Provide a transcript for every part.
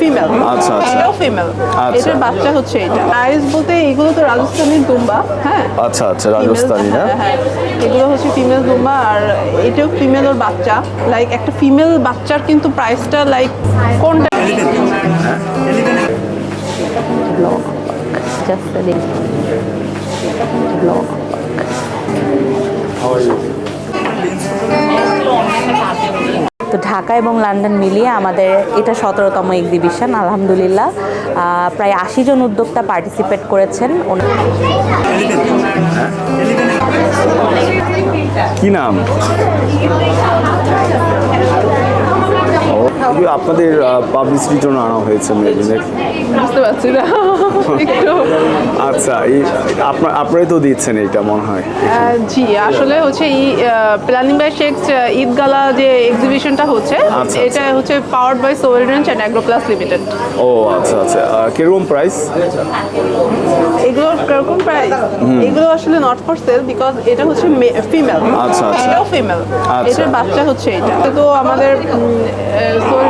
Female আচ্ছা, আচ্ছা। এটাও ফিমেল আচ্ছা। এটার বাচ্চা হচ্ছে এটা প্রাইস বলতে এগুলো তো রাজস্থানের দুম্বা হ্যাঁ আচ্ছা আচ্ছা রাজস্থানি না হ্যাঁ, হ্যাঁ। এগুলো হচ্ছে ফিমেল দুম্বা আর এটাও ফিমেল ওর বাচ্চা লাইক একটা ফিমেল বাচ্চার কিন্তু প্রাইসটা লাইক কোনটা just a little long. তো ঢাকা এবং লন্ডন মিলিয়ে আমাদের এটা সতেরোতম এক্সিবিশন আলহামদুলিল্লাহ। প্রায় আশি জন উদ্যোক্তা পার্টিসিপেট করেছেন। কি নাম? আপনাদের পাবলিসিটির জন্য আনা হয়েছে মেবি বুঝতে পারছি না। একটু আচ্ছা এই আপনার আপনারাই তো দিচ্ছেন এইটা মনে হয়। জি আসলে হচ্ছে এই প্ল্যানিং বাই শেখ ঈদ গালা যে এক্সিবিশনটা হচ্ছে আচ্ছা, এটা হচ্ছে powered by Sohel ranch and agro plus limited ও আচ্ছা আচ্ছা। কীরকম প্রাইস এগুলো কীরকম? প্রাইস এগুলো আসলে নট ফর সেল বিকজ এটা হচ্ছে ফিমেল আচ্ছা, আচ্ছা। এটাও ফিমেল আচ্ছা। এটার বাচ্চা হচ্ছে এটা। তো আমাদের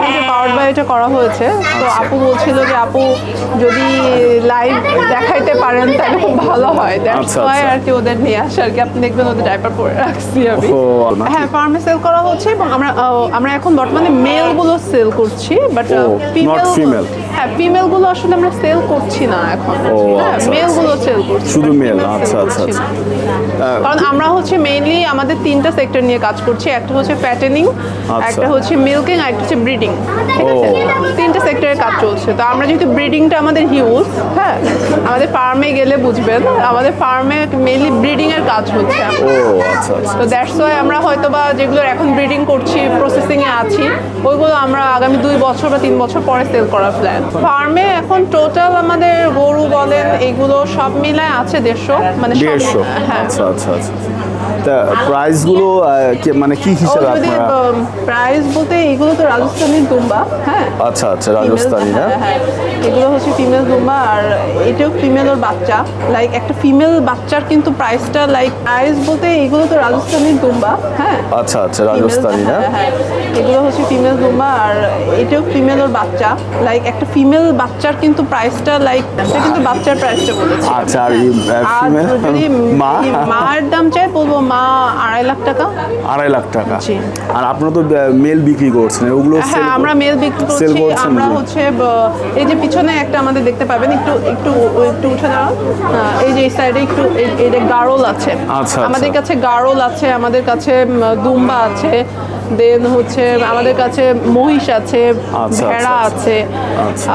রেঞ্জে বাই এটা করা হয়েছে। তো আচ্ছা। আপু বলছিল যে আপু যদি লাইভ দেখাইতে পারেন তাহলে খুব ভালো হয়। দ্যাটস আচ্ছা, ওয়াই আচ্ছা। আর কি ওদের নিয়ে আসে আর কি। আপনি দেখবেন ওদের ডাইপার পরে রাখছি আমি। হ্যাঁ ফার্মে সেল করা হচ্ছে এবং আমরা আমরা এখন বর্তমানে মেলগুলো সেল করছি বাট not হ্যাঁ ফিমেলগুলো আসলে আমরা সেল করছি না এখন। ও, হ্যাঁ আচ্ছা, মেলগুলো সেল করছি। শুধু female আচ্ছা, আচ্ছা। আহ, কারণ আমরা হচ্ছে মেইনলি আমাদের তিনটা সেক্টর নিয়ে কাজ করছি একটা হচ্ছে প্যাটেনিং আচ্ছা। একটা হচ্ছে মিল্কিং আর একটা হচ্ছে ব্রিডিং ঠিক আছে? তিনটা সেক্টরে কাজ চলছে। তো আমরা যেহেতু ব্রিডিংটা আমাদের হিউজ হ্যাঁ আমাদের ফার্মে গেলে বুঝবেন আমাদের ফার্মে মেইনলি ব্রিডিং এর কাজ হচ্ছে। আচ্ছা আচ্ছা তো দ্যাটস ওয়াই আমরা হয়তো বা যেগুলো এখন ব্রিডিং করছি প্রসেসিং এ আছি ওইগুলো আমরা আগামী দুই বছর বা তিন বছর পরে সেল করার প্ল্যান ফার্মে এখন টোটাল আমাদের গরু বলেন এগুলো সব মিলায় আছে দেড়শো মানে দেড়শো হ্যাঁ। আচ্ছা আচ্ছা আচ্ছা। তা প্রাইসগুলো মানে কি হিসাবে আপনারা প্রাইস বলতে এগুলো তো রাজস্থানের দুম্বা হ্যাঁ? আচ্ছা আচ্ছা রাজস্থানি না হ্যাঁ, হ্যাঁ। এগুলো হচ্ছে ফিমেল দুম্বা আর এটাও ফিমেল ওর বাচ্চা। লাইক একটা ফিমেল বাচ্চার কিন্তু প্রাইসটা লাইক প্রাইস বলতে এগুলো তো রাজস্থানের দুম্বা হ্যাঁ? আচ্ছা আচ্ছা রাজস্থানি না হ্যাঁ, হ্যাঁ। এগুলো হচ্ছে ফিমেল দুম্বা আর এটাও ফিমেল ওর বাচ্চা। লাইক একটা ফিমেল বাচ্চার কিন্তু প্রাইসটা লাইক কিন্তু বাচ্চার প্রাইসটা বলেছি। আচ্ছা আর ফিমেল যদি মা? মায়ের দাম চাই বলব মা আড়াই লাখ টাকা? আড়াই লাখ টাকা। আর আপনারা তো মেল বিক্রি করছেন ওগুলো হ্যাঁ আমরা মেল বিক্রি করছি। আমরা হচ্ছে এই যে পিছনে একটা আমাদের দেখতে পাবেন একটু একটু একটু উঠে এই যে এই সাইডে একটু এই- যে গারল আছে। আচ্ছা, আমাদের আচ্ছা। কাছে গারল আছে আমাদের কাছে দুম্বা আছে দেন হচ্ছে আমাদের কাছে মহিষ আছে আচ্ছা, ভেড়া আচ্ছা, আছে আচ্ছা।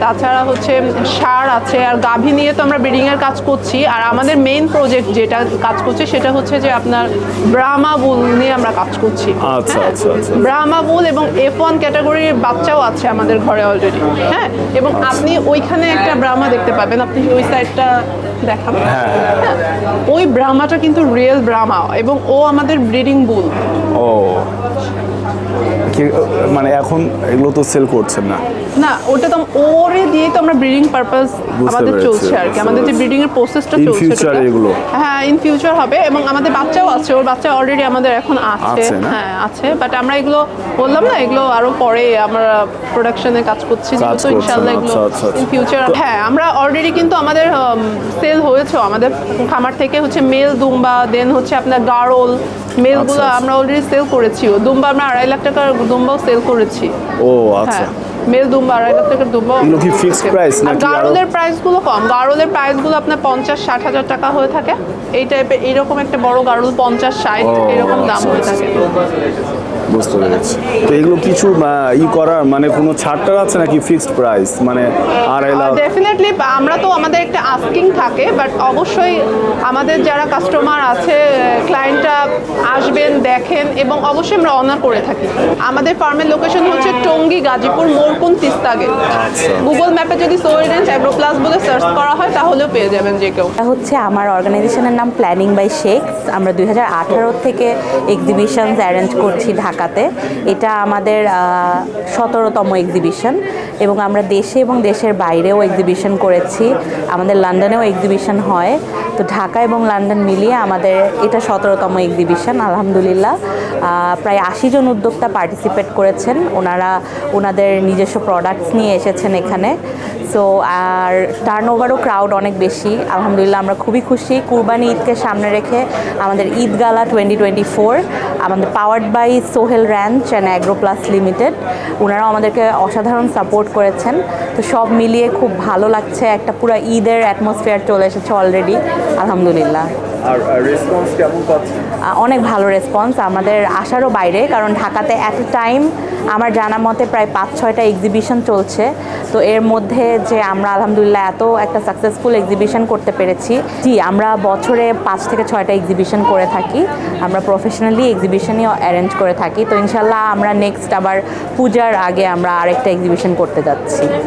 তাছাড়া হচ্ছে ষাঁড় আছে আর গাভী নিয়ে তো আমরা ব্রিডিং এর কাজ করছি। আর আমাদের মেইন প্রজেক্ট যেটা কাজ করছে সেটা হচ্ছে যে আপনার ব্রাহ্মা বুল নিয়ে আমরা কাজ করছি। আচ্ছা, হ্যাঁ? আচ্ছা, আচ্ছা। ব্রাহ্মা বুল এবং এফ ওয়ান ক্যাটাগরির বাচ্চাও আছে আমাদের ঘরে অলরেডি হ্যাঁ? এবং আচ্ছা। আপনি ওইখানে একটা ব্রাহ্মা দেখতে পাবেন। আপনি ওই সাইডটা দেখান হ্যাঁ ওই ব্রাহ্মাটা কিন্তু রিয়েল ব্রাহ্মা এবং ও আমাদের ব্রিডিং বুল ও। মানে এখন এগুলো তো সেল করছেন না। না ওটা তো ওরে দিয়ে তো আমরা ব্রিডিং পারপাস আমাদের চলছে আর কি। আমাদের যে ব্রিডিং এর প্রসেসটা চলছে এগুলো? হ্যাঁ ইন ফিউচার হবে এবং আমাদের বাচ্চাও আছে ওর বাচ্চা অলরেডি আমাদের এখন আছে। হ্যাঁ আছে বাট আমরা এগুলো বললাম না এগুলো আরও পরে আমরা প্রোডাকশনে কাজ করছি ইনশাআল্লাহ এগুলো আচ্ছা, আচ্ছা, আচ্ছা। ইন ফিউচার হ্যাঁ আমরা অলরেডি কিন্তু আমাদের সেল হয়েছে আমাদের খামার থেকে হচ্ছে মেল দুম্বা দেন হচ্ছে আপনার গারল মেলগুলো আচ্ছা। আমরা অলরেডি সেল করেছিও দুম্বা আমরা আড়াই লাখ টাকার দুম্বাও সেল করেছি। ও আচ্ছা। হ্যাঁ। মেল দুম্বা আড়াই লাখ টাকার দুম্বা। এগুলো কি গারলের প্রাইসগুলো কম। গারলের প্রাইসগুলো আপনার পঞ্চাশ ষাট হাজার টাকা হয়ে থাকে। এই টাইপের এইরকম একটা বড় গারল পঞ্চাশ ষাট এরকম দাম হয়ে। থাকে। বুঝতে পেরেছি। তো এগুলো কিছু ই করার মানে কোনো ছাড়টার আছে নাকি ফিক্সড প্রাইস মানে আড়াই লাখ ডেফিনেটলি আমরা তো আমাদের একটা আস্কিং থাকে বাট অবশ্যই আমাদের যারা কাস্টমার আছে ক্লায়েন্টরা আসবেন দেখেন এবং অবশ্যই আমরা অনার করে থাকি। আমাদের ফার্মের লোকেশন হচ্ছে টঙ্গী গাজীপুর মোরকুন তিস্তাগে আচ্ছা। গুগল ম্যাপে যদি সোয়েডেন্স অ্যাগ্রো প্লাস বলে সার্চ করা হয় তাহলেও পেয়ে যাবেন যে কেউ। এটা হচ্ছে আমার অর্গানাইজেশনের নাম প্ল্যানিং বাই শেখস আমরা দুই থেকে এক্সিবিশনস অ্যারেঞ্জ করছি ঢাকাতে। এটা আমাদের সতেরোতম এক্সিবিশন এবং আমরা দেশে এবং দেশের বাইরেও এক্সিবিশন করেছি। আমাদের লন্ডনেও এক্সিবিশন হয়। তো ঢাকা এবং লন্ডন মিলিয়ে আমাদের এটা সতেরোতম এক্সিবিশন আলহামদুলিল্লাহ। প্রায় আশি জন উদ্যোক্তা পার্টিসিপেট করেছেন। ওনারা ওনাদের নিজস্ব প্রোডাক্টস নিয়ে এসেছেন এখানে। সো আর টার্ন ওভারও ক্রাউড অনেক বেশি। আলহামদুলিল্লাহ, আমরা খুবই খুশি। কুরবানি ঈদকে সামনে রেখে আমাদের Eid gala twenty twenty four আমাদের powered by Sohel ranch and agro plus limited ওনারাও আমাদেরকে অসাধারণ সাপোর্ট করেছেন। তো সব মিলিয়ে খুব ভালো লাগছে। একটা পুরো ঈদের অ্যাটমসফিয়ার চলে এসেছে অলরেডি আলহামদুলিল্লাহ। আর রেসপন্স কেমন পাচ্ছেন? অনেক ভালো রেসপন্স আমাদের আসারও বাইরে, কারণ ঢাকাতে এত টাইম আমার জানা মতে প্রায় পাঁচ ছয়টা এক্সিবিশন চলছে। তো এর মধ্যে যে আমরা আলহামদুলিল্লাহ এত একটা সাকসেসফুল এক্সিবিশন করতে পেরেছি, জি, আমরা বছরে পাঁচ থেকে ছয়টা এক্সিবিশন করে থাকি। আমরা প্রফেশনালি এক্সিবিশনই অ্যারেঞ্জ করে থাকি। তো ইনশাল্লাহ আমরা নেক্সট আবার পূজার আগে আমরা আরেকটা এক্সিবিশন করতে যাচ্ছি।